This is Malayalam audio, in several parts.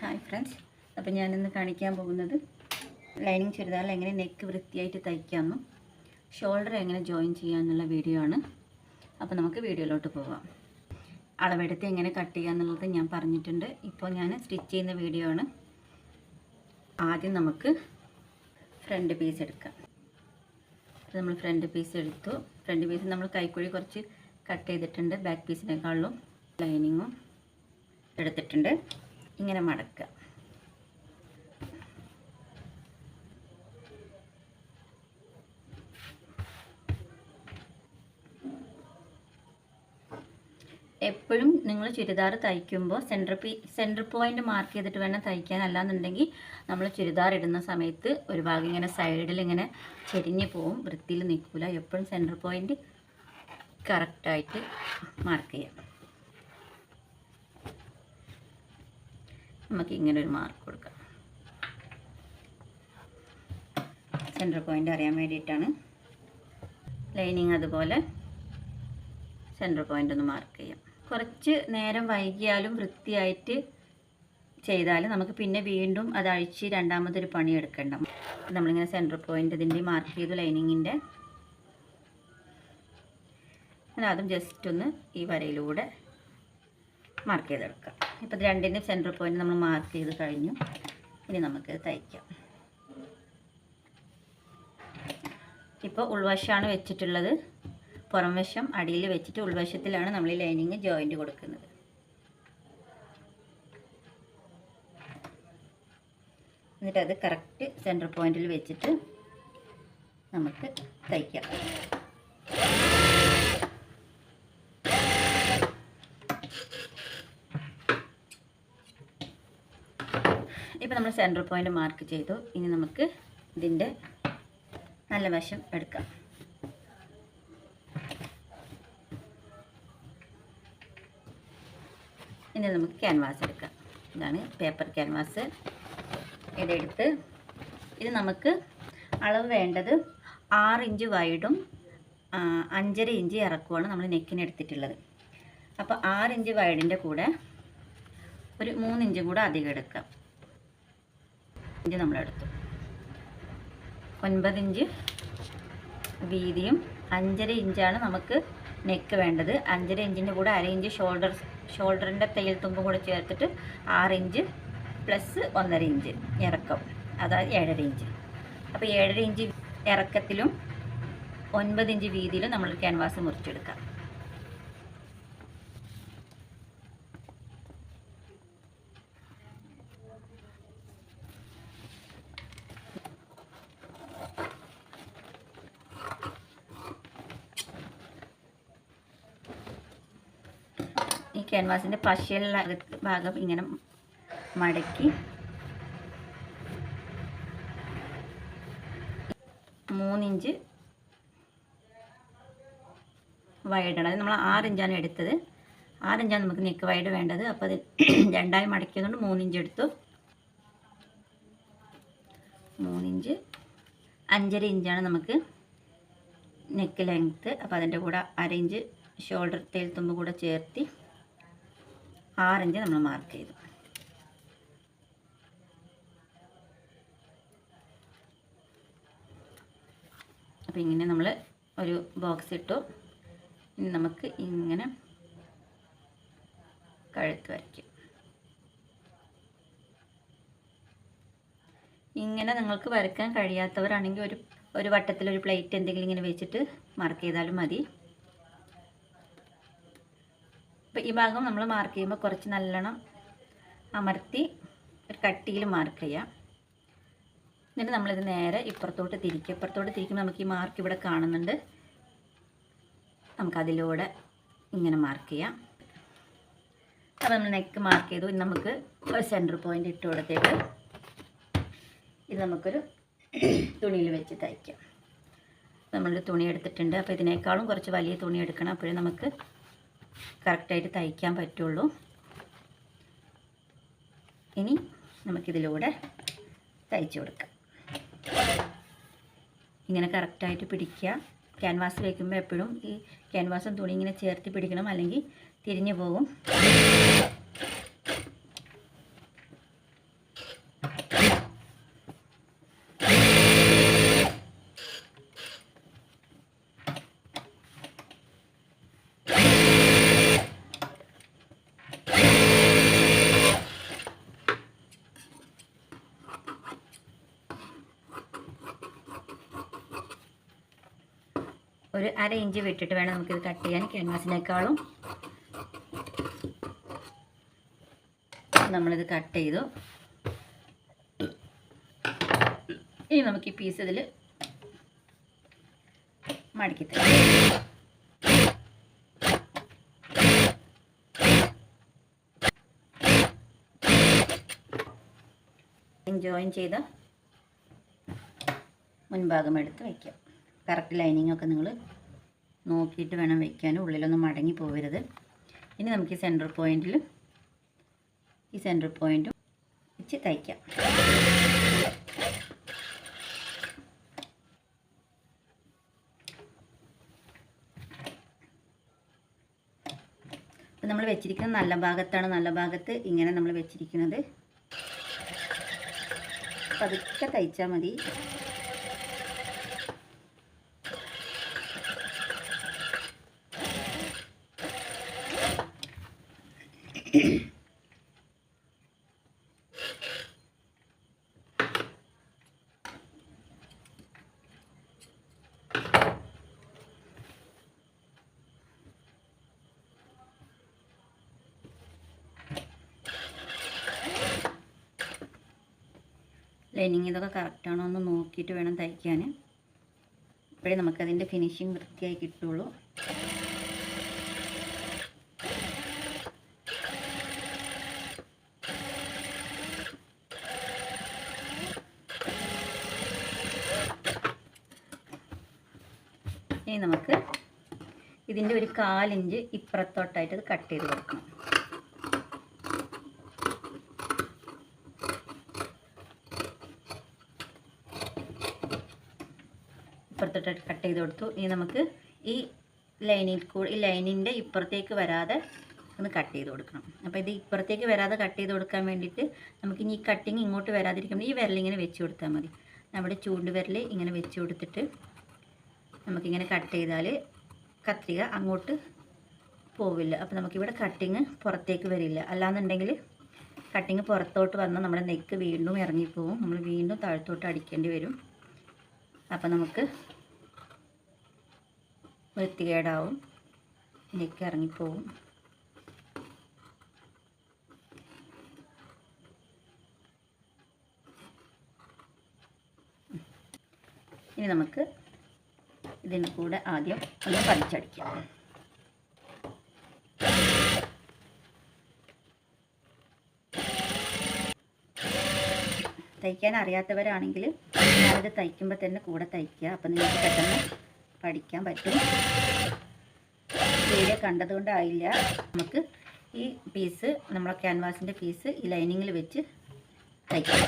ഹായ് ഫ്രണ്ട്സ് അപ്പോൾ ഞാനിന്ന് കാണിക്കാൻ പോകുന്നത് ലൈനിങ് ചുരിദാറിൽ എങ്ങനെ നെക്ക് വൃത്തിയായിട്ട് തയ്ക്കാമെന്നും ഷോൾഡർ എങ്ങനെ ജോയിൻ ചെയ്യാമെന്നുള്ള വീഡിയോ ആണ്. അപ്പോൾ നമുക്ക് വീഡിയോയിലോട്ട് പോവാം. അളവെടുത്ത് എങ്ങനെ കട്ട് ചെയ്യുക എന്നുള്ളത് ഞാൻ പറഞ്ഞിട്ടുണ്ട്. ഇപ്പോൾ ഞാൻ സ്റ്റിച്ച് ചെയ്യുന്ന വീഡിയോ ആണ്. ആദ്യം നമുക്ക് ഫ്രണ്ട് പീസ് എടുക്കാം. നമ്മൾ ഫ്രണ്ട് പീസ് എടുത്തു. ഫ്രണ്ട് പീസ് നമ്മൾ കൈക്കുഴി കുറച്ച് കട്ട് ചെയ്തിട്ടുണ്ട്. ബാക്ക് പീസിനേക്കാളും ലൈനിങ്ങും എടുത്തിട്ടുണ്ട്. ഇങ്ങനെ മടക്കുക. എപ്പോഴും നിങ്ങൾ ചുരിദാർ തയ്ക്കുമ്പോൾ സെന്റർ പീ സെന്റർ പോയിന്റ് മാർക്ക് ചെയ്തിട്ട് വേണം തയ്ക്കാൻ. അല്ലാന്നുണ്ടെങ്കിൽ നമ്മൾ ചുരിദാർ ഇടുന്ന സമയത്ത് ഒരു ഭാഗം ഇങ്ങനെ സൈഡിൽ ഇങ്ങനെ ചെരിഞ്ഞ് പോവും. വൃത്തിയിൽ നിൽക്കില്ല എപ്പോഴും സെന്റർ പോയിന്റ് കറക്റ്റായിട്ട് മാർക്ക് ചെയ്യാം. നമുക്ക് ഇങ്ങനെ ഒരു മാർക്ക് കൊടുക്കാം. സെന്റർ പോയിന്റ് അറിയാൻ വേണ്ടിയിട്ടാണ്. ലൈനിങ് അതുപോലെ സെന്റർ പോയിന്റ് ഒന്ന് മാർക്ക് ചെയ്യാം. കുറച്ച് നേരം വൈകിയാലും വൃത്തിയായിട്ട് ചെയ്താൽ നമുക്ക് പിന്നെ വീണ്ടും അത് അഴിച്ച് രണ്ടാമതൊരു പണി എടുക്കണ്ട. നമ്മളിങ്ങനെ സെന്റർ പോയിന്റ് ഇതിന്റെ മാർക്ക് ചെയ്തു ലൈനിങ്ങിന്റെ അതും ജസ്റ്റ് ഒന്ന് ഈ വരയിലൂടെ മാർക്ക് ചെയ്തെടുക്കാം. ഇപ്പോൾ രണ്ടിന്റെ സെന്റർ പോയിന്റ് നമ്മൾ മാർക്ക് ചെയ്ത് കഴിഞ്ഞു. ഇനി നമുക്ക് തയ്ക്കാം. ഇപ്പോൾ ഉൾവശമാണ് വെച്ചിട്ടുള്ളത്. പുറം വശം അടിയിൽ വെച്ചിട്ട് ഉൾവശത്തിലാണ് നമ്മൾ ഈ ലൈനിങ് ജോയിന്റ് കൊടുക്കുന്നത്. എന്നിട്ട് അത് കറക്റ്റ് സെന്റർ പോയിന്റിൽ വെച്ചിട്ട് നമുക്ക് തയ്ക്കാം ഇപ്പോൾ നമ്മൾ സെന്റർ പോയിന്റ് മാർക്ക് ചെയ്തു. ഇനി നമുക്ക് ഇതിന്റെ നല്ല വശം എടുക്കാം. ഇനി നമുക്ക് ക്യാൻവാസ് എടുക്കാം. ഇതാണ് പേപ്പർ ക്യാൻവാസ് ഇതെടുത്ത് ഇത് നമുക്ക് അളവ് വേണ്ടത് ആറ് ഇഞ്ച് വൈഡും അഞ്ചര ഇഞ്ച് ഇറക്കുമാണ് നമ്മൾ നെക്കിന് എടുത്തിട്ടുള്ളത്. അപ്പോൾ ആറ് ഇഞ്ച് വൈഡിന്റെ കൂടെ ഒരു മൂന്നിഞ്ചും കൂടെ അധികം എടുക്കാം. ഇഞ്ച് നമ്മളെടുത്തു ഒൻപത് ഇഞ്ച് വീതിയും അഞ്ചര ഇഞ്ചാണ് നമുക്ക് നെക്ക് വേണ്ടത്. അഞ്ചര ഇഞ്ചിന്റെ കൂടെ അര ഇഞ്ച് ഷോൾഡർ ഷോൾഡറിന്റെ തയ്യൽ തുമ്പും കൂടെ ചേർത്തിട്ട് ആറ് ഇഞ്ച് പ്ലസ് ഒന്നര ഇഞ്ച് ഇറക്കം. അതായത് ഏഴര ഇഞ്ച്. അപ്പോൾ ഏഴര ഇഞ്ച് ഇറക്കത്തിലും ഒൻപത് ഇഞ്ച് വീതിയിലും നമ്മൾ ക്യാൻവാസ് മുറിച്ചെടുക്കാം ഈ ക്യാൻവാസിന്റെ പശയുള്ള ഭാഗം ഇങ്ങനെ മടക്കി. മൂന്നിഞ്ച് വൈഡാണ്. അത് നമ്മൾ ആറിഞ്ചാണ് എടുത്തത്. ആറിഞ്ചാണ് നമുക്ക് നെക്ക് വൈഡ് വേണ്ടത്. അപ്പോൾ അത് രണ്ടായി മടക്കിയതുകൊണ്ട് മൂന്നിഞ്ച് എടുത്തു. മൂന്നിഞ്ച്. അഞ്ചര ഇഞ്ചാണ് നമുക്ക് നെക്ക് ലെങ്ത്ത് അപ്പോൾ അതിന്റെ കൂടെ അര ഇഞ്ച് ഷോൾഡർ തേൽത്തുമ്പ് തുമ്പ് കൂടെ ചേർത്തി. ആറിഞ്ച് നമ്മൾ മാർക്ക് ചെയ്തു. അപ്പോൾ ഇങ്ങനെ നമ്മൾ ഒരു ബോക്സ് ഇട്ടു. ഇനി നമുക്ക് ഇങ്ങനെ കഴുത്ത് വരയ്ക്കും. ഇങ്ങനെ നിങ്ങൾക്ക് വരയ്ക്കാൻ കഴിയാത്തവരാണെങ്കിൽ ഒരു ഒരു വട്ടത്തിലൊരു പ്ലേറ്റ് എന്തെങ്കിലും ഇങ്ങനെ വെച്ചിട്ട് മാർക്ക് ചെയ്താലും മതി. അപ്പോൾ ഈ ഭാഗം നമ്മൾ മാർക്ക് ചെയ്യുമ്പോൾ കുറച്ച് നല്ലോണം അമർത്തി ഒരു കട്ടിയിൽ മാർക്ക് ചെയ്യാം. എന്നിട്ട് നമ്മളിത് നേരെ ഇപ്പുറത്തോട്ട് തിരിക്കുക. ഇപ്പുറത്തോട്ട് തിരിക്കുമ്പോൾ നമുക്ക് ഈ മാർക്ക് ഇവിടെ കാണുന്നുണ്ട്. നമുക്കതിലൂടെ ഇങ്ങനെ മാർക്ക് ചെയ്യാം. അപ്പോൾ നമ്മൾ നെക്ക് മാർക്ക് ചെയ്തു. ഇനി നമുക്ക് ഒരു സെന്റർ പോയിന്റ് ഇട്ട് കൊടുത്തേക്ക് ഇത് നമുക്കൊരു തുണിയിൽ വെച്ച് തയ്ക്കാം. നമ്മളൊരു തുണി എടുത്തിട്ടുണ്ട്. അപ്പോൾ ഇതിനേക്കാളും കുറച്ച് വലിയ തുണി എടുക്കണം. അപ്പോഴേ നമുക്ക് കറക്റ്റായിട്ട് തയ്ക്കാൻ പറ്റുള്ളൂ. ഇനി നമുക്കിതിലൂടെ തയ്ച്ചു കൊടുക്കാം. ഇങ്ങനെ കറക്റ്റായിട്ട് പിടിക്കുക. ക്യാൻവാസ് വയ്ക്കുമ്പോൾ എപ്പോഴും ഈ ക്യാൻവാസും തുണി ഇങ്ങനെ ചേർത്ത് പിടിക്കണം. അല്ലെങ്കിൽ തിരിഞ്ഞു പോകും ഒരു അര ഇഞ്ച് വിട്ടിട്ട് വേണം നമുക്കിത് കട്ട് ചെയ്യാൻ ക്യാൻവാസിനേക്കാളും. നമ്മളിത് കട്ട് ചെയ്തു. ഇനി നമുക്ക് ഈ പീസ് ഇതിൽ മടക്കി തരാം. ജോയിൻ ചെയ്ത മുൻഭാഗം എടുത്ത് വയ്ക്കാം കറക്റ്റ് ലൈനിങ് ഒക്കെ നിങ്ങൾ നോക്കിയിട്ട് വേണം വയ്ക്കാൻ ഉള്ളിലൊന്നും മടങ്ങി പോകരുത് ഇനി നമുക്ക് ഈ സെന്റർ പോയിന്റിൽ ഈ സെന്റർ പോയിന്റും വെച്ച് തയ്ക്കാം. അപ്പം നമ്മൾ വെച്ചിരിക്കുന്നത് നല്ല ഭാഗത്താണ് നല്ല ഭാഗത്ത് ഇങ്ങനെ നമ്മൾ വെച്ചിരിക്കുന്നത്. പതുക്കെ തയ്ച്ചാൽ മതി. ലൈനിങ് ഇതൊക്കെ കറക്റ്റാണോ എന്ന് നോക്കിയിട്ട് വേണം തയ്ക്കാൻ. ഇപ്പോഴേ നമുക്കതിന്റെ ഫിനിഷിങ് വൃത്തിയായി കിട്ടുള്ളൂ. ഇനി നമുക്ക് ഇതിന്റെ ഒരു കാലിഞ്ച് ഇപ്പുറത്തോട്ടായിട്ട് ഇത് കട്ട് ചെയ്ത് കൊടുക്കണം. ഇപ്പുറത്തോട്ട് കട്ട് ചെയ്ത് കൊടുത്തു. ഇനി നമുക്ക് ഈ ലൈനിൽ കൂടി ഈ ലൈനിന്റെ ഇപ്പുറത്തേക്ക് വരാതെ ഒന്ന് കട്ട് ചെയ്ത് കൊടുക്കണം. അപ്പോൾ ഇത് ഇപ്പുറത്തേക്ക് വരാതെ കട്ട് ചെയ്ത് കൊടുക്കാൻ വേണ്ടിയിട്ട് നമുക്ക് ഇനി ഈ കട്ടിങ് ഇങ്ങോട്ട് വരാതിരിക്കുമ്പോൾ ഈ വിരലിങ്ങനെ വെച്ച് കൊടുത്താൽ മതി. നമ്മുടെ ചൂണ്ട് വിരൽ ഇങ്ങനെ വെച്ച് കൊടുത്തിട്ട് നമുക്കിങ്ങനെ കട്ട് ചെയ്താൽ കത്രിക അങ്ങോട്ട് പോവില്ല. അപ്പോൾ നമുക്കിവിടെ കട്ടിങ് പുറത്തേക്ക് വരില്ല. അല്ലാന്നുണ്ടെങ്കിൽ കട്ടിങ് പുറത്തോട്ട് വന്നാൽ നമ്മുടെ നെക്ക് വീണ്ടും ഇറങ്ങിപ്പോവും. നമ്മൾ വീണ്ടും താഴത്തോട്ട് അടിക്കേണ്ടി വരും. അപ്പം നമുക്ക് വൃത്തികേടാവും. ഇതിലേക്ക് ഇറങ്ങിപ്പോവും. ഇനി നമുക്ക് ഇതിന് കൂടെ ആദ്യം ഒന്ന് പതിച്ചടിക്കാം തയ്ക്കാൻ അറിയാത്തവരാണെങ്കിൽ അത് തയ്ക്കുമ്പോൾ തന്നെ കൂടെ തയ്ക്കുക. അപ്പം നിങ്ങൾക്ക് പെട്ടെന്ന് പഠിക്കാൻ പറ്റും. വീഡിയോ കണ്ടതുകൊണ്ടായില്ല. നമുക്ക് ഈ പീസ് നമ്മളെ ക്യാൻവാസിന്റെ പീസ് ഈ ലൈനിങ്ങിൽ വെച്ച് തയ്ക്കാം.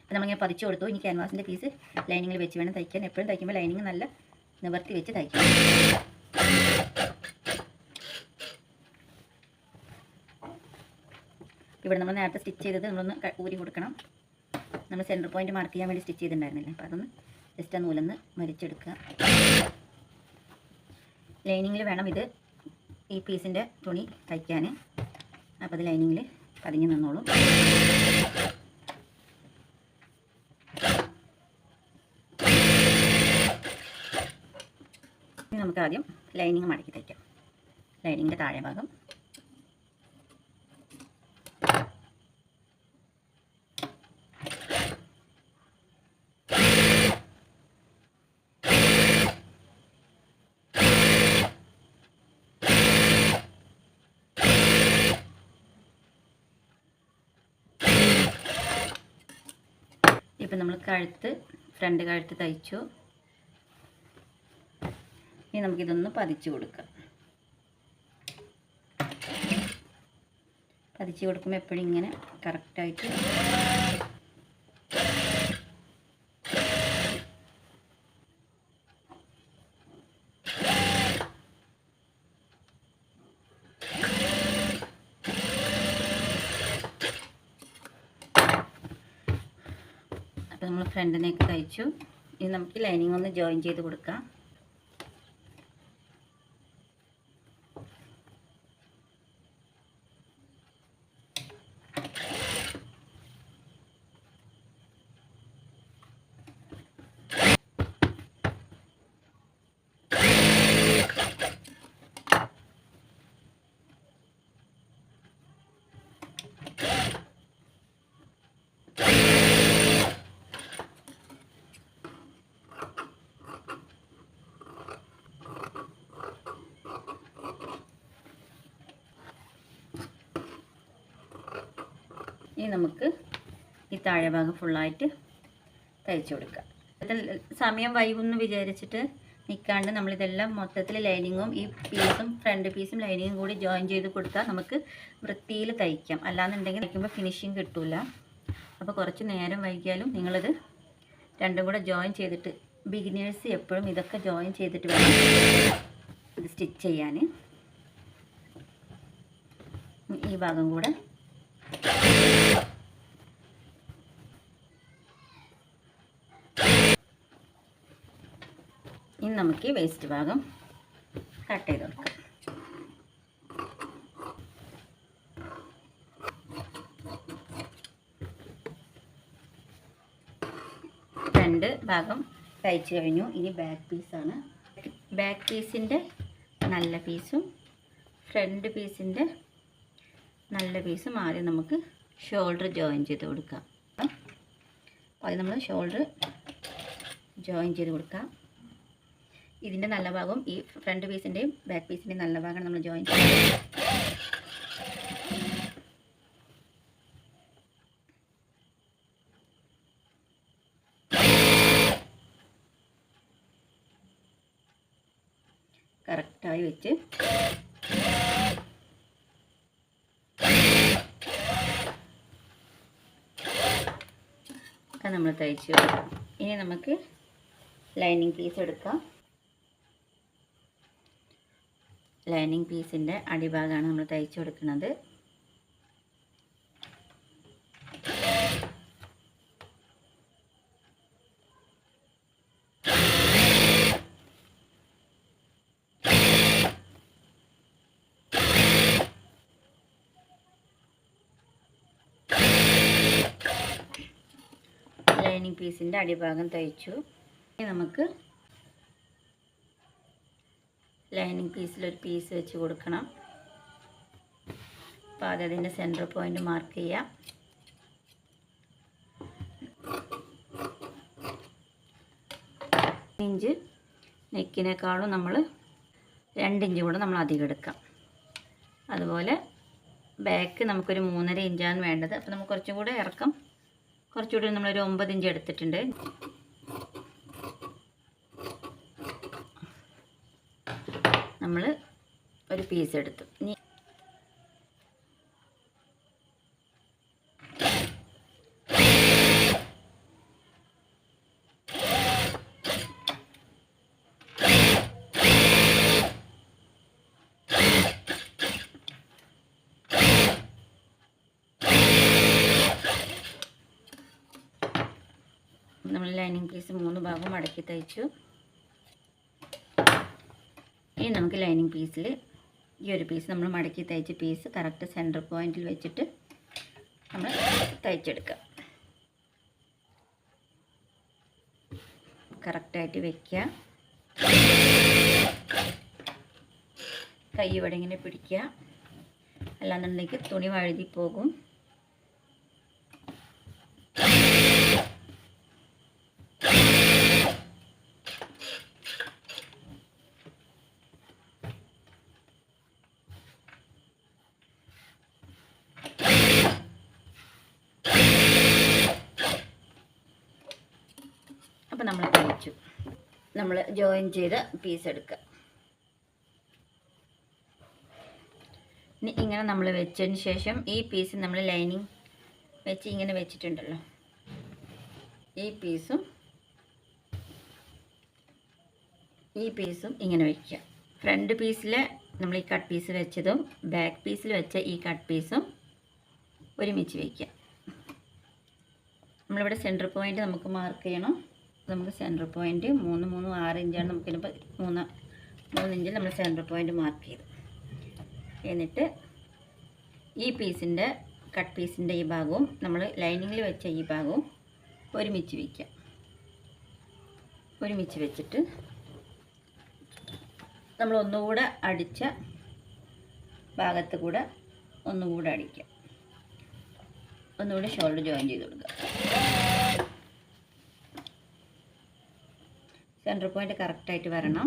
അപ്പം നമ്മളിങ്ങനെ പതിച്ചു കൊടുത്തു. ഇനി ക്യാൻവാസിന്റെ പീസ് ലൈനിങ്ങിൽ വെച്ച് വേണം തയ്ക്കാൻ. എപ്പോഴും തയ്ക്കുമ്പോൾ ലൈനിങ് നല്ല നിവർത്തി വെച്ച് തയ്ക്കാം. ഇവിടെ നമ്മൾ നേരത്തെ സ്റ്റിച്ച് ചെയ്തത് നമ്മളൊന്ന് ഊരി കൊടുക്കണം. നമ്മൾ സെന്റർ പോയിന്റ് മാർക്ക് ചെയ്യാൻ വേണ്ടി സ്റ്റിച്ച് ചെയ്തിട്ടുണ്ടായിരുന്നില്ലേ. അപ്പോൾ അതൊന്ന് ജസ്റ്റ് ആ നൂലൊന്ന് മരിച്ചെടുക്കുക. ലൈനിങ്ങിൽ വേണം ഇത് ഈ പീസിന്റെ തുണി തയ്ക്കാൻ. അപ്പോൾ അത് ലൈനിങ്ങിൽ പതിഞ്ഞ് നിന്നോളും. നമുക്ക് ആദ്യം ലൈനിങ് മടക്കി തയ്ക്കാം. ലൈനിങ്ങിന്റെ താഴെ ഭാഗം. ഇപ്പം നമ്മൾ കഴുത്ത് ഫ്രണ്ട് കഴുത്ത് തയ്ച്ചു. ഇനി നമുക്കിതൊന്ന് പതിച്ചു കൊടുക്കാം. പതിച്ചു കൊടുക്കുമ്പോൾ എപ്പോഴും ഇങ്ങനെ കറക്റ്റായിട്ട് ഫ്രണ്ടിനേക്ക് തയ്ച്ചു. ഇനി നമുക്ക് ലൈനിങ് ഒന്ന് ജോയിൻ ചെയ്ത് കൊടുക്കാം. ഇനി നമുക്ക് ഈ താഴെ ഭാഗം ഫുള്ളായിട്ട് തയ്ച്ചു കൊടുക്കാം. ഇതിൽ സമയം വൈകുമെന്ന് വിചാരിച്ചിട്ട് നിൽക്കാണ്ട് നമ്മളിതെല്ലാം മൊത്തത്തിൽ ലൈനിങ്ങും ഈ പീസും ഫ്രണ്ട് പീസും ലൈനിങ്ങും കൂടി ജോയിൻ ചെയ്ത് കൊടുത്താൽ നമുക്ക് വൃത്തിയിൽ തയ്ക്കാം. അല്ലാന്നുണ്ടെങ്കിൽ തയ്ക്കുമ്പോൾ ഫിനിഷിങ് കിട്ടില്ല അപ്പോൾ കുറച്ച് നേരം വൈകിയാലും നിങ്ങളിത് രണ്ടും കൂടെ ജോയിൻ ചെയ്തിട്ട് ബിഗിനേഴ്സ് എപ്പോഴും ഇതൊക്കെ ജോയിൻ ചെയ്തിട്ട് വേണം ഇത് സ്റ്റിച്ച് ചെയ്യാൻ ഈ ഭാഗം കൂടെ ഇനി നമുക്ക് ഈ വേസ്റ്റ് ഭാഗം കട്ട് ചെയ്ത് കൊടുക്കാം. രണ്ട് ഭാഗം തയ്ച്ച് കഴിഞ്ഞു. ഇനി ബാക്ക് പീസാണ് ബാക്ക് പീസിന്റെ നല്ല പീസും ഫ്രണ്ട് പീസിന്റെ നല്ല പീസും ആദ്യം നമുക്ക് ഷോൾഡർ ജോയിൻ ചെയ്ത് കൊടുക്കാം. അത് നമ്മൾ ഷോൾഡർ ജോയിൻ ചെയ്ത് കൊടുക്കാം. ഇതിന്റെ നല്ല ഭാഗം ഈ ഫ്രണ്ട് പീസിന്റെയും ബാക്ക് പീസിന്റെയും നല്ല ഭാഗം നമ്മൾ ജോയിൻ ചെയ്യുന്നത്. കറക്റ്റായി വെച്ച്. നമ്മൾ തയ്ച്ചു. ഇനി നമുക്ക് ലൈനിങ് പീസ് എടുക്കാം. ലൈനിങ് പീസിന്റെ അടിഭാഗമാണ് നമ്മൾ തയ്ച്ചു കൊടുക്കുന്നത്. ലൈനിങ് പീസിന്റെ അടിഭാഗം തയ്ച്ചു. നമുക്ക് ലൈനിങ് പീസിലൊരു പീസ് വെച്ച് കൊടുക്കണം. അപ്പോൾ അത് അതിന്റെ സെന്റർ പോയിന്റ് മാർക്ക് ചെയ്യാം. ഇഞ്ച് നെക്കിനേക്കാളും നമ്മൾ രണ്ടിഞ്ച് കൂടെ നമ്മൾ അധികം എടുക്കാം. അതുപോലെ ബാക്ക് നമുക്കൊരു മൂന്നര ഇഞ്ചാണ് വേണ്ടത്. അപ്പോൾ നമുക്ക് കുറച്ചും കൂടെ ഇറക്കം. കുറച്ചുകൂടി നമ്മളൊരു ഒമ്പത് ഇഞ്ച് എടുത്തിട്ടുണ്ട്. നമ്മൾ ഒരു പീസ് എടുത്തു. ഇനി നമ്മൾ ലൈനിങ് പീസ് മൂന്ന് ഭാഗം മടക്കി തയ്ച്ചു. ഇനി നമുക്ക് ലൈനിങ് പീസിൽ ഈ ഒരു പീസ് നമ്മൾ മടക്കി തയ്ച്ച പീസ് കറക്റ്റ് സെന്റർ പോയിന്റിൽ വെച്ചിട്ട് നമ്മൾ തയ്ച്ചെടുക്കുക. കറക്റ്റായിട്ട് വയ്ക്കുക കൈ ഇവിടെ ഇങ്ങനെ പിടിക്കുക. അല്ലാന്നുണ്ടെങ്കിൽ തുണി വഴുതി പോകും അപ്പോൾ നമ്മൾ തയ്ച്ചു നമ്മൾ ജോയിൻ ചെയ്ത് പീസ് എടുക്കുക. ഇനി ഇങ്ങനെ നമ്മൾ വെച്ചതിന് ശേഷം ഈ പീസ് നമ്മൾ ലൈനിങ് വെച്ച് ഇങ്ങനെ വെച്ചിട്ടുണ്ടല്ലോ. ഈ പീസും ഈ പീസും ഇങ്ങനെ വയ്ക്കുക ഫ്രണ്ട് പീസിൽ നമ്മൾ ഈ കട്ട് പീസ് വെച്ചതും ബാക്ക് പീസിൽ വെച്ച ഈ കട്ട് പീസും ഒരുമിച്ച് വയ്ക്കുക നമ്മളിവിടെ സെന്റർ പോയിന്റ് നമുക്ക് മാർക്ക് ചെയ്യണം. നമുക്ക് സെന്റർ പോയിന്റ് മൂന്ന് മൂന്ന് ആറ് ഇഞ്ചാണ് നമുക്കിപ്പോൾ മൂന്ന് മൂന്ന് ഇഞ്ചിൽ നമ്മൾ സെന്റർ പോയിന്റ് മാർക്ക് ചെയ്തു. എന്നിട്ട് ഈ പീസിന്റെ കട്ട് പീസിന്റെ ഈ ഭാഗവും നമ്മൾ ലൈനിങ്ങിൽ വെച്ച ഈ ഭാഗവും ഒരുമിച്ച് വയ്ക്കുക ഒരുമിച്ച് വെച്ചിട്ട് നമ്മൾ ഒന്നുകൂടെ അടിച്ച ഭാഗത്ത് കൂടെ ഒന്നുകൂടെ അടിക്കുക ഒന്നുകൂടെ ഷോൾഡർ ജോയിൻ ചെയ്ത് കൊടുക്കുക സെന്റർ പോയിന്റ് കറക്റ്റായിട്ട് വരണം.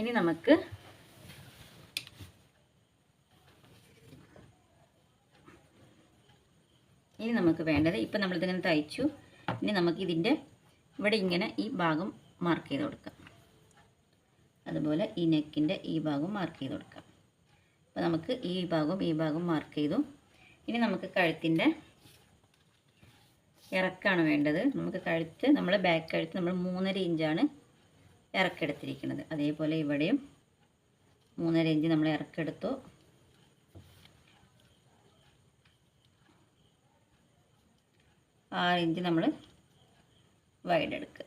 ഇനി നമുക്ക് വേണ്ടത്. ഇപ്പം നമ്മളിതിങ്ങനെ തയ്ച്ചു. ഇനി നമുക്ക് ഇതിന്റെ ഇവിടെ ഇങ്ങനെ ഈ ഭാഗം മാർക്ക് ചെയ്ത് കൊടുക്കാം. അതുപോലെ ഈ നെക്കിന്റെ ഈ ഭാഗം മാർക്ക് ചെയ്ത് കൊടുക്കാം. അപ്പോൾ നമുക്ക് ഈ ഭാഗവും ഈ ഭാഗവും മാർക്ക് ചെയ്തു. ഇനി നമുക്ക് കഴുത്തിന്റെ ഇറക്കാണ് വേണ്ടത്. നമുക്ക് കഴുത്ത് നമ്മൾ ബാക്ക് കഴുത്ത് നമ്മൾ മൂന്നര ഇഞ്ചാണ് ഇറക്കെടുത്തിരിക്കുന്നത്. അതേപോലെ ഇവിടെയും മൂന്നര ഇഞ്ച് നമ്മൾ ഇറക്കെടുത്തു. ആറ് ഇഞ്ച് നമ്മൾ വൈഡ് എടുക്കുക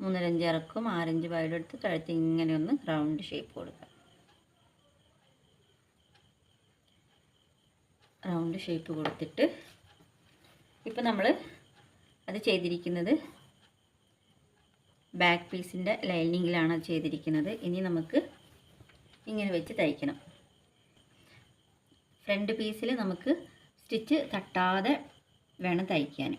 മൂന്നരഞ്ച് ഇറക്കും ആറിഞ്ച് വൈഡ് എടുത്ത് കഴുത്ത് ഇങ്ങനെ ഒന്ന് റൗണ്ട് ഷേപ്പ് കൊടുക്കുക. റൗണ്ട് ഷേപ്പ് കൊടുത്തിട്ട് ഇപ്പം നമ്മൾ അത് ചെയ്തിരിക്കുന്നത് ബാക്ക് പീസിന്റെ ലൈനിങ്ങിലാണ് ചെയ്തിരിക്കുന്നത്. ഇനി നമുക്ക് ഇങ്ങനെ വെച്ച് തയ്ക്കണം. ഫ്രണ്ട് പീസിൽ നമുക്ക് സ്റ്റിച്ച് തട്ടാതെ വേണം തയ്ക്കാൻ.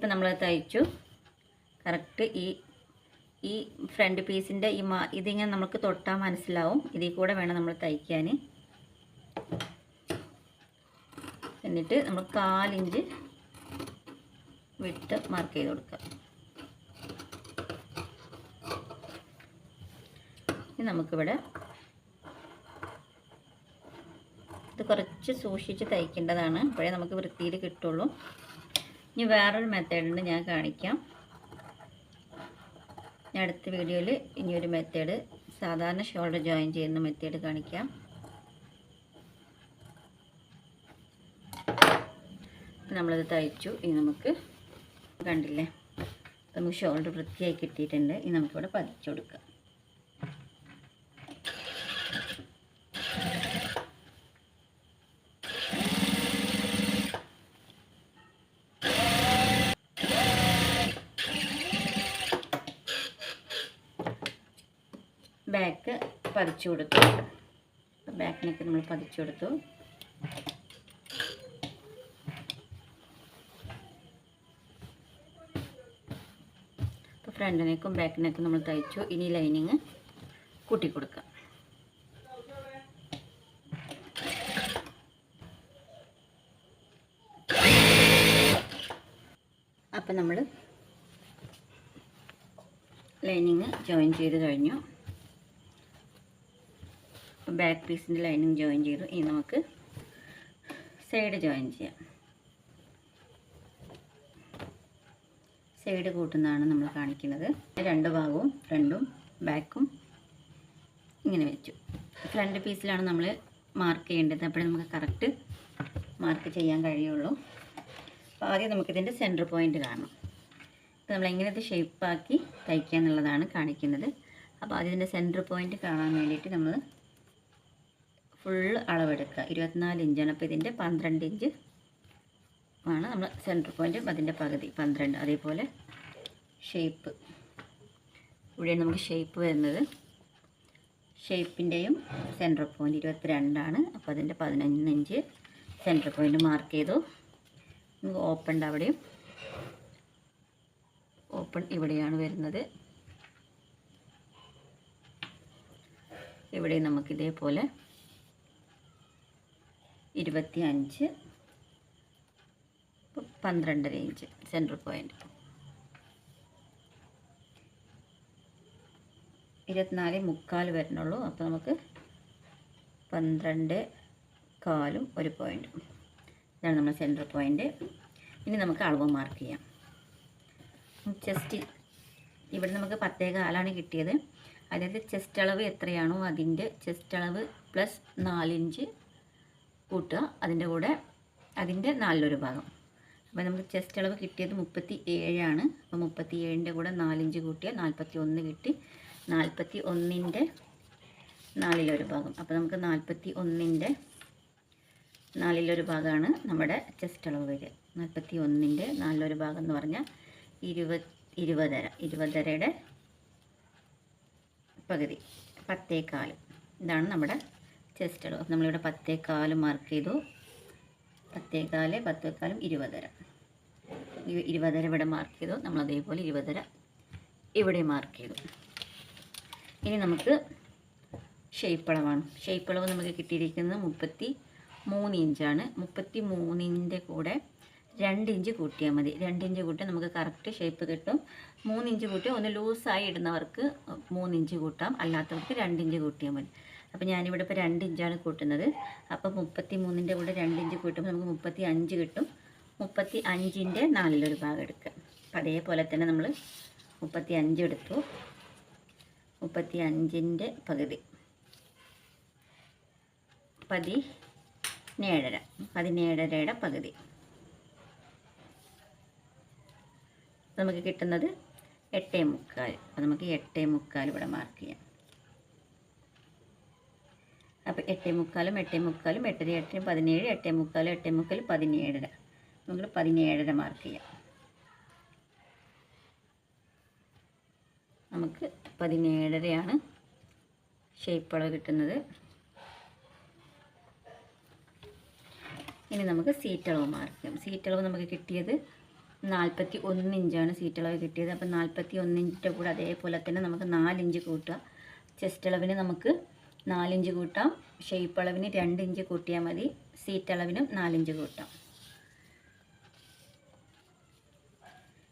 ഇപ്പം നമ്മൾ തയ്ച്ചു. കറക്റ്റ് ഈ ഈ ഫ്രണ്ട് പീസിന്റെ ഈ മാ ഇതിങ്ങനെ നമുക്ക് തൊട്ടാൽ മനസ്സിലാവും. ഇതിൽ കൂടെ വേണം നമ്മൾ തയ്ക്കാൻ. എന്നിട്ട് നമ്മൾ കാലിഞ്ച് വിട്ട് മാർക്ക് ചെയ്ത് കൊടുക്കാം. ഇനി നമുക്കിവിടെ ഇത് കുറച്ച് സൂക്ഷിച്ച് തയ്ക്കേണ്ടതാണ്. അപ്പോഴേ നമുക്ക് വൃത്തിയിൽ കിട്ടുള്ളൂ. ഇനി വേറൊരു മെത്തേഡുണ്ട് ഞാൻ കാണിക്കാം. ഞാൻ അടുത്ത വീഡിയോയിൽ ഇനിയൊരു മെത്തേഡ് സാധാരണ ഷോൾഡർ ജോയിൻ ചെയ്യുന്ന മെത്തേഡ് കാണിക്കാം. നമ്മളത് തയ്ച്ചു ഇനി നമുക്ക് കണ്ടില്ലേ? നമുക്ക് ഷോൾഡർ വൃത്തിയായി കിട്ടിയിട്ടുണ്ട് ഇനി നമുക്കിവിടെ പതിച്ചു കൊടുക്കാം ബാക്ക് പതിച്ചു കൊടുത്തു. ബാക്കിനൊക്കെ നമ്മൾ പതിച്ചു കൊടുത്തു. അപ്പോൾ ഫ്രണ്ടിനേക്കും ബാക്കിനേക്കും നമ്മൾ തയ്ച്ചു. ഇനി ലൈനിങ് കൂട്ടി കൊടുക്കാം. അപ്പം നമ്മൾ ലൈനിങ് ജോയിൻ ചെയ്ത് കഴിഞ്ഞു. ബാക്ക് പീസിന്റെ ലൈനിങ് ജോയിൻ ചെയ്തു. ഇനി നമുക്ക് സൈഡ് ജോയിൻ ചെയ്യാം. സൈഡ് കൂട്ടുന്നതാണ് നമ്മൾ കാണിക്കുന്നത്. രണ്ട് ഭാഗവും രണ്ടും ബാക്കും ഇങ്ങനെ വെച്ചു. ഫ്രണ്ട് പീസിലാണ് നമ്മൾ മാർക്ക് ചെയ്യേണ്ടത്. അപ്പോൾ നമുക്ക് കറക്റ്റ് മാർക്ക് ചെയ്യാൻ കഴിയുള്ളൂ. അപ്പോൾ ആദ്യം നമുക്കിതിന്റെ സെന്റർ പോയിന്റ് കാണണം അപ്പോൾ നമ്മൾ എങ്ങനെ ഇത് ഷേപ്പാക്കി തയ്ക്കുക എന്നുള്ളതാണ് കാണിക്കുന്നത്. അപ്പോൾ ഇതിന്റെ സെന്റർ പോയിന്റ് കാണാൻ വേണ്ടിയിട്ട് നമ്മൾ ഫുൾ അളവെടുക്കുക. ഇരുപത്തിനാല് ഇഞ്ചാണ് അപ്പോൾ ഇതിന്റെ പന്ത്രണ്ട് ഇഞ്ച് ആണ് നമ്മൾ സെന്റർ പോയിന്റും അതിന്റെ പകുതി. പന്ത്രണ്ട്. അതേപോലെ ഷേപ്പ് ഇവിടെയാണ് നമുക്ക് ഷേപ്പ് വരുന്നത്. ഷേപ്പിന്റെയും സെന്റർ പോയിന്റ് ഇരുപത്തിരണ്ടാണ് അപ്പോൾ അതിന്റെ പതിനൊന്ന് ഇഞ്ച് സെന്റർ പോയിന്റ് മാർക്ക് ചെയ്തു. നമുക്ക് ഓപ്പൺ അവിടെയും. ഓപ്പൺ ഇവിടെയാണ് വരുന്നത്. ഇവിടെ നമുക്ക് ഇതേപോലെ ഇരുപത്തി അഞ്ച് പന്ത്രണ്ടര ഇഞ്ച് സെന്റർ പോയിന്റ് ഇരുപത്തിനാല് മുക്കാൽ വരുന്നുള്ളൂ അപ്പോൾ നമുക്ക് പന്ത്രണ്ട് കാലും ഒരു പോയിന്റും ഇതാണ് നമ്മുടെ സെന്റർ പോയിന്റ് ഇനി നമുക്ക് അളവ് മാർക്ക് ചെയ്യാം. ചെസ്റ്റ് ഇവിടെ നമുക്ക് പത്തേ കാലാണ് കിട്ടിയത്. അതായത് ചെസ്റ്റ് അളവ് എത്രയാണോ അതിന്റെ ചെസ്റ്റ് അളവ് പ്ലസ് നാലിഞ്ച് കൂട്ടുക. അതിന്റെ കൂടെ അതിന്റെ നാലിലൊരു ഭാഗം. അപ്പോൾ നമുക്ക് ചെസ്റ്റ് അളവ് കിട്ടിയത് മുപ്പത്തി ഏഴാണ് അപ്പോൾ മുപ്പത്തി ഏഴിന്റെ കൂടെ നാലിഞ്ച് കൂട്ടിയാൽ നാൽപ്പത്തി ഒന്ന് കിട്ടി. നാൽപ്പത്തി ഒന്നിന്റെ നാലിലൊരു ഭാഗം. അപ്പോൾ നമുക്ക് നാൽപ്പത്തി ഒന്നിന്റെ നാലിലൊരു ഭാഗമാണ് നമ്മുടെ ചെസ്റ്റ് അളവ് വരിക. നാൽപ്പത്തി ഒന്നിന്റെ നാലിലൊരു ഭാഗം എന്ന് പറഞ്ഞാൽ ഇരുപത് ഇരുപതര. ഇരുപതരയുടെ പകുതി. പത്തേക്കാൽ ഇതാണ് നമ്മുടെ ചെസ്റ്റ് അളവ് നമ്മളിവിടെ പത്തേക്കാൽ മാർക്ക് ചെയ്തു. പത്തേക്കാൽ പത്തേക്കാലും ഇരുപതര. ഇരുപതര ഇവിടെ മാർക്ക് ചെയ്തു. നമ്മൾ അതേപോലെ ഇരുപതര ഇവിടെ മാർക്ക് ചെയ്തു. ഇനി നമുക്ക് ഷേപ്പ് അളവാണ് ഷേപ്പ് അളവ് നമുക്ക് കിട്ടിയിരിക്കുന്നത് മുപ്പത്തി മൂന്ന് ഇഞ്ചാണ് മുപ്പത്തി മൂന്നിന്റെ കൂടെ രണ്ട് ഇഞ്ച് കൂട്ടിയാൽ മതി. രണ്ട് ഇഞ്ച് കൂട്ടിയാൽ നമുക്ക് കറക്റ്റ് ഷേപ്പ് കിട്ടും. മൂന്ന് ഇഞ്ച് കൂട്ടിയാൽ ഒന്ന് ലൂസായി ഇടുന്നവർക്ക് മൂന്ന് ഇഞ്ച് കൂട്ടാം. അല്ലാത്തവർക്ക് രണ്ട് ഇഞ്ച് കൂട്ടിയാൽ മതി. അപ്പോൾ ഞാനിവിടെ ഇപ്പോൾ രണ്ട് ഇഞ്ചാണ് കൂട്ടുന്നത്. അപ്പോൾ മുപ്പത്തി മൂന്നിന്റെ കൂടെ രണ്ട് ഇഞ്ച് കൂട്ടുമ്പോൾ നമുക്ക് മുപ്പത്തി അഞ്ച് കിട്ടും. മുപ്പത്തി അഞ്ചിന്റെ നാലിലൊരു ഭാഗം എടുക്കുക അപ്പം അതേപോലെ തന്നെ നമ്മൾ മുപ്പത്തി അഞ്ച് എടുത്തു. മുപ്പത്തി അഞ്ചിന്റെ പകുതി. പതിനേഴര. പതിനേഴരയുടെ പകുതി. നമുക്ക് കിട്ടുന്നത് എട്ടേ മുക്കാൽ. അപ്പം നമുക്ക് എട്ടേ മുക്കാൽ ഇവിടെ മാർക്ക് ചെയ്യാം. അപ്പോൾ എട്ടേ മുക്കാലും എട്ടേ മുക്കാലും എട്ടര എട്ടര പതിനേഴ് എട്ടേ മുക്കാലും എട്ടേ മുക്കാൽ പതിനേഴര. നമുക്ക് പതിനേഴര മാർക്ക് ചെയ്യാം. നമുക്ക് പതിനേഴരയാണ് ഷേപ്പ് അളവ് കിട്ടുന്നത്. ഇനി നമുക്ക് സീറ്റ് അളവ് മാർക്ക് ചെയ്യാം. സീറ്റ് അളവ് നമുക്ക് കിട്ടിയത് നാൽപ്പത്തി ഒന്ന് ഇഞ്ചാണ് സീറ്റ് അളവ് കിട്ടിയത്. അപ്പോൾ നാൽപ്പത്തി ഒന്നിഞ്ചിന്റെ കൂടെ അതേപോലെ തന്നെ നമുക്ക് നാലിഞ്ച് കൂട്ടുക. ചെസ്റ്റ് അളവിന് നമുക്ക് നാലിഞ്ച് കൂട്ടാം. ഷേപ്പ് അളവിന് രണ്ട് ഇഞ്ച് കൂട്ടിയാൽ മതി. സീറ്റ് അളവിനും നാലിഞ്ച് കൂട്ടാം.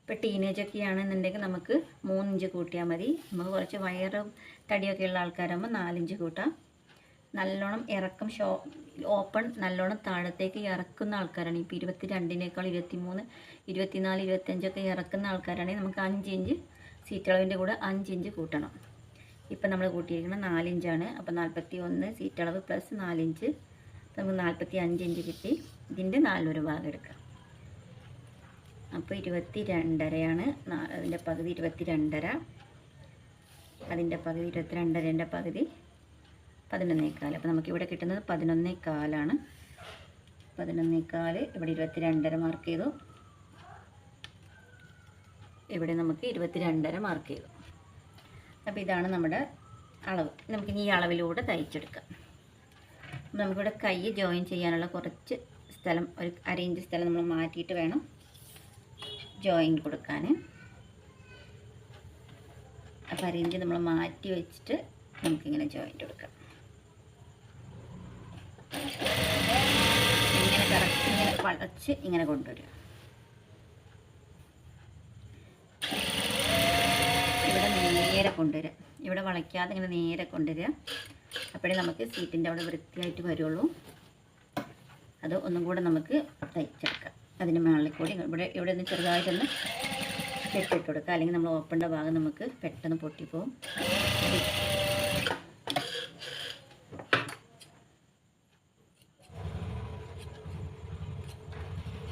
ഇപ്പോൾ ടീനേജൊക്കെ ആണെന്നുണ്ടെങ്കിൽ നമുക്ക് മൂന്നിഞ്ച് കൂട്ടിയാൽ മതി. നമുക്ക് കുറച്ച് വയറും തടിയൊക്കെ ഉള്ള ആൾക്കാരാകുമ്പോൾ നാലിഞ്ച് കൂട്ടാം. നല്ലോണം ഇറക്കം ഷോ ഓപ്പൺ നല്ലോണം താഴത്തേക്ക് ഇറക്കുന്ന ആൾക്കാരാണ്. ഇപ്പോൾ ഇരുപത്തി രണ്ടിനേക്കാൾ ഇരുപത്തി മൂന്ന് ഇരുപത്തിനാല് ഇരുപത്തഞ്ചൊക്കെ ഇറക്കുന്ന ആൾക്കാരാണെങ്കിൽ നമുക്ക് അഞ്ച് ഇഞ്ച് സീറ്റ് അളവിന്റെ കൂടെ അഞ്ച് ഇഞ്ച് കൂട്ടണം. ഇപ്പം നമ്മൾ കൂട്ടിയിരിക്കുന്നത് നാലിഞ്ചാണ്. അപ്പോൾ നാൽപ്പത്തി ഒന്ന് സീറ്റ് അളവ് പ്ലസ് നാലിഞ്ച് നമുക്ക് നാൽപ്പത്തി അഞ്ച് ഇഞ്ച് കിട്ടി. ഇതിന്റെ നാലൊരു ഭാഗം എടുക്കാം. അപ്പോൾ ഇരുപത്തി രണ്ടരയാണ് അതിന്റെ പകുതി ഇരുപത്തി രണ്ടര അതിന്റെ പകുതി ഇരുപത്തി രണ്ടരേന്റെ പകുതി പതിനൊന്നേക്കാൽ അപ്പോൾ നമുക്കിവിടെ കിട്ടുന്നത് പതിനൊന്നേക്കാലാണ് പതിനൊന്നേക്കാൽ ഇവിടെ ഇരുപത്തി രണ്ടര മാർക്ക് ചെയ്തു. ഇവിടെ നമുക്ക് ഇരുപത്തി രണ്ടര മാർക്ക് ചെയ്തു. അപ്പോൾ ഇതാണ് നമ്മുടെ അളവ്. നമുക്ക് ഈ അളവിലൂടെ തയ്ച്ചെടുക്കാം. നമുക്കിവിടെ കൈ ജോയിൻ ചെയ്യാനുള്ള കുറച്ച് സ്ഥലം ഒരു അരയിഞ്ച് സ്ഥലം നമ്മൾ മാറ്റിയിട്ട് വേണം ജോയിൻ കൊടുക്കാൻ അപ്പോൾ അരയിഞ്ച് നമ്മൾ മാറ്റി വെച്ചിട്ട് നമുക്കിങ്ങനെ ജോയിൻ കൊടുക്കാം. ഇങ്ങനെ കറക്റ്റ് ഇങ്ങനെ വളച്ച് ഇങ്ങനെ കൊണ്ടുവരിക ഇവിടെ നേരെ കൊണ്ടുവരിക ഇവിടെ വളയ്ക്കാതെ ഇങ്ങനെ നേരെ കൊണ്ടുവരിക അപ്പോഴേ നമുക്ക് സീറ്റിന്റെ അവിടെ വൃത്തിയായിട്ട് വരുള്ളൂ. അത് ഒന്നും കൂടെ നമുക്ക് തയ്ച്ചെടുക്കാം. അതിന് മുകളിൽ കൂടി ഇവിടെ ഇവിടെ നിന്ന് ചെറുതായിട്ടൊന്ന് കെട്ടിട്ട് കൊടുക്കുക അല്ലെങ്കിൽ നമ്മൾ ഓപ്പണിന്റെ ഭാഗം നമുക്ക് പെട്ടെന്ന് പൊട്ടിപ്പോവും.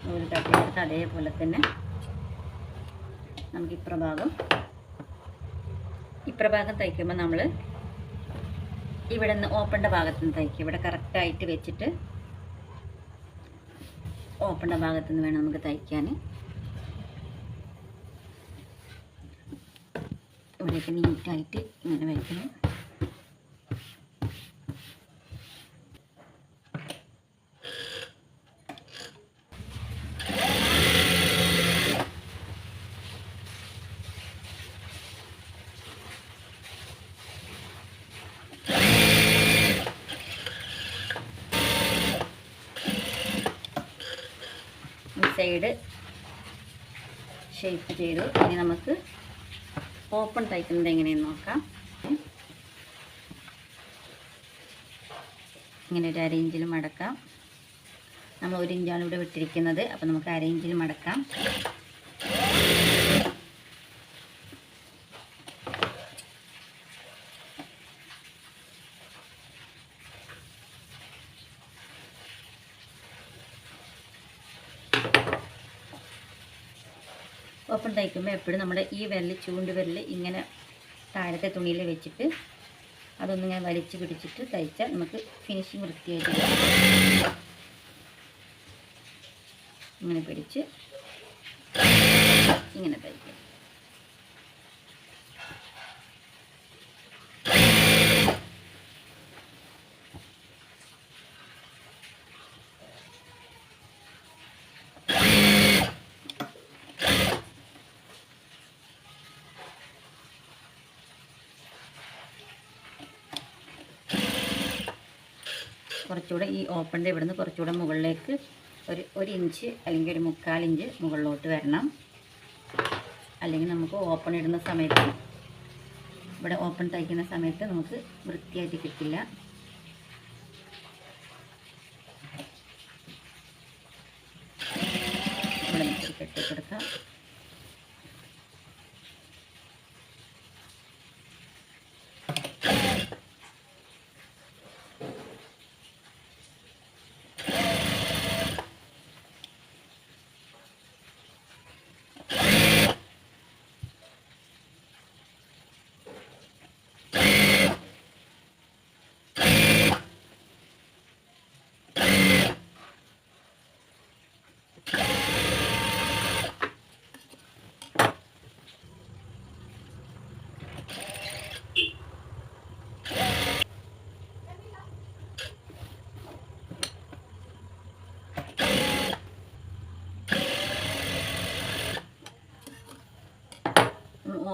നൂൽ തട്ടിയെടുത്ത് അതേപോലെ തന്നെ നമുക്ക് ഇപ്രഭാഗം ഇപ്രഭാഗം തയ്ക്കുമ്പോൾ നമ്മൾ ഇവിടെ നിന്ന് ഓപ്പണിന്റെ ഭാഗത്ത് നിന്ന് തയ്ക്കും. ഇവിടെ കറക്റ്റായിട്ട് വെച്ചിട്ട് ഓപ്പണിന്റെ ഭാഗത്ത് നിന്ന് വേണം നമുക്ക് തയ്ക്കാൻ ഇവിടെയൊക്കെ നീറ്റായിട്ട് ഇങ്ങനെ വയ്ക്കണം ഈ സൈഡ് ഷേപ്പ് ചെയ്തു. ഇനി നമുക്ക് ഓപ്പൺ തയ്ക്കുന്നത് എങ്ങനെയെന്ന് നോക്കാം. ഇങ്ങനെ ഒരു അരയിഞ്ചിൽ മടക്കാം നമ്മൾ ഒരു ഇഞ്ചാണ് ഇവിടെ വിട്ടിരിക്കുന്നത്. അപ്പോൾ നമുക്ക് അരയിഞ്ചിൽ മടക്കാം ഓപ്പൺ തയ്ക്കുമ്പോൾ എപ്പോഴും നമ്മുടെ ഈ വിരൽ ചൂണ്ട് വിരൽ ഇങ്ങനെ താഴത്തെ തുണിയിൽ വെച്ചിട്ട് അതൊന്നിങ്ങനെ വലിച്ചു പിടിച്ചിട്ട് തയ്ച്ചാൽ നമുക്ക് ഫിനിഷിങ് വൃത്തിയായിട്ട് ഇങ്ങനെ പിടിച്ച് ഇങ്ങനെ തയ്ക്കും. കുറച്ചുകൂടെ ഈ ഓപ്പണിന്റെ ഇവിടുന്ന് കുറച്ചുകൂടെ മുകളിലേക്ക് ഒരു ഒരു ഇഞ്ച് അല്ലെങ്കിൽ ഒരു മുക്കാൽ ഇഞ്ച് മുകളിലോട്ട് വരണം. അല്ലെങ്കിൽ നമുക്ക് ഓപ്പൺ ഇടുന്ന സമയത്ത് ഇവിടെ ഓപ്പൺ തയ്ക്കുന്ന സമയത്ത് നമുക്ക് വൃത്തിയായിട്ട് കിട്ടില്ല. ഇവിടെ കെട്ടി കൊടുക്കാം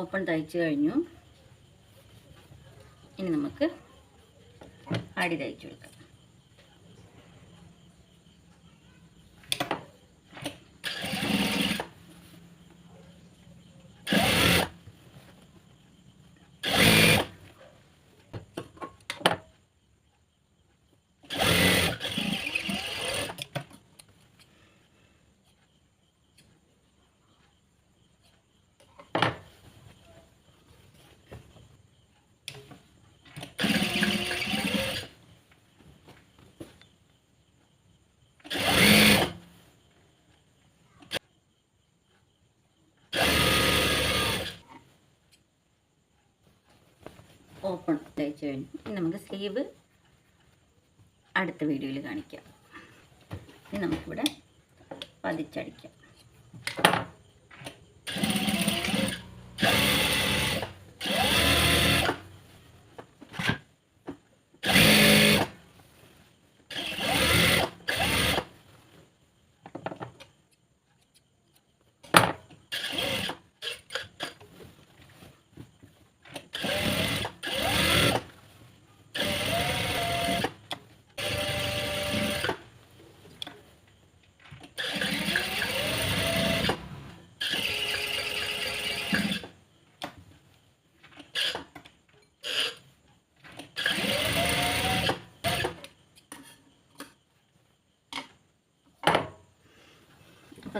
ഓപ്പൺ തയ്ച്ചു കഴിഞ്ഞു. ഇനി നമുക്ക് അടി തയ്ച്ചു കൊടുക്കാം. ഓപ്പൺ തയ്ച്ചു കഴിഞ്ഞു നമുക്ക് സ്ലീവ് അടുത്ത വീഡിയോയിൽ കാണിക്കാം. ഇനി നമുക്കിവിടെ പതിച്ചടിക്കാം.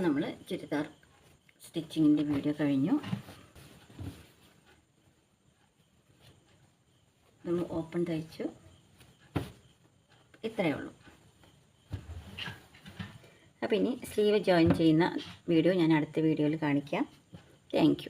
അപ്പോൾ നമ്മൾ ചുരിദാർ സ്റ്റിച്ചിങ്ങിന്റെ വീഡിയോ കഴിഞ്ഞു. നമ്മൾ ഓപ്പൺ തയ്ച്ചു. ഇത്രയേ ഉള്ളൂ. അപ്പോൾ ഇനി സ്ലീവ് ജോയിൻ ചെയ്യുന്ന വീഡിയോ ഞാൻ അടുത്ത വീഡിയോയിൽ കാണിക്കാം. താങ്ക്